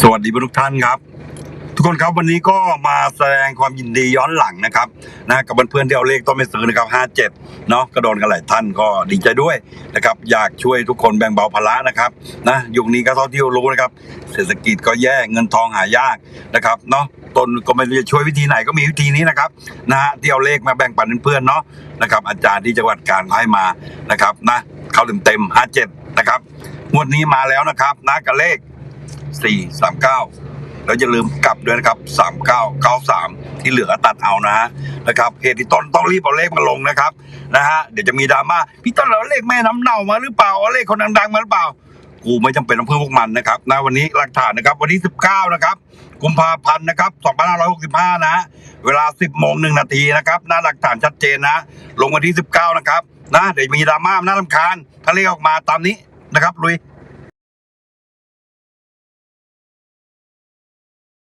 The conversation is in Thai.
สวัสดีทุกท่านครับ ทุกคนครับวันนี้ก็มาแสดงความยินดีย้อนหลังนะครับนะกับเพื่อนๆที่เอาเลขต้นไม่ซื้อนะครับ57เนาะก็โดนกันหลายท่านก็ดีใจด้วยนะครับ อยากช่วยทุกคนแบ่งเบาภาระนะครับนะยุคนี้ก็เท่าที่รู้นะครับ เศรษฐกิจก็แย่เงินทองหายากนะครับเนาะตนก็ไม่รู้จะช่วยวิธีไหนก็มีวิธีนี้นะครับนะฮะที่เอาเลขมาแบ่งปันเพื่อนๆเนาะนะครับ อาจารย์ที่จังหวัดกาญเขาให้มานะครับนะเขาเต็มเต็ม57นะครับงวดนี้มาแล้วนะครับนะกับเลข 4 3 9แล้วอย่าลืมกลับด้วยนะครับ39 93ที่เหลือตัดเอานะฮะนะครับเหตุที่ต้นต้องรีบเอาเลขมาลงนะครับนะฮะเดี๋ยวจะมีดราม่าพี่ต้นเอาเลขแม่น้ำเน่ามาหรือเปล่าเอาเลขคนดังๆมาหรือเปล่ากูไม่จำเป็นต้องเพื่อพวกมันนะครับนะวันนี้หลักฐานนะครับ วันที่ 19 นะครับกุมภาพันธ์นะครับ2565 นะฮะเวลา 10โมงหนึ่งนาทีนะครับหน้าหลักฐานชัดเจนนะ ลงวันที่ 19 นะครับนะเดี๋ยวมีดราม่าน่ารำคาญถ้าเลขออกมาตามนี้นะครับลุย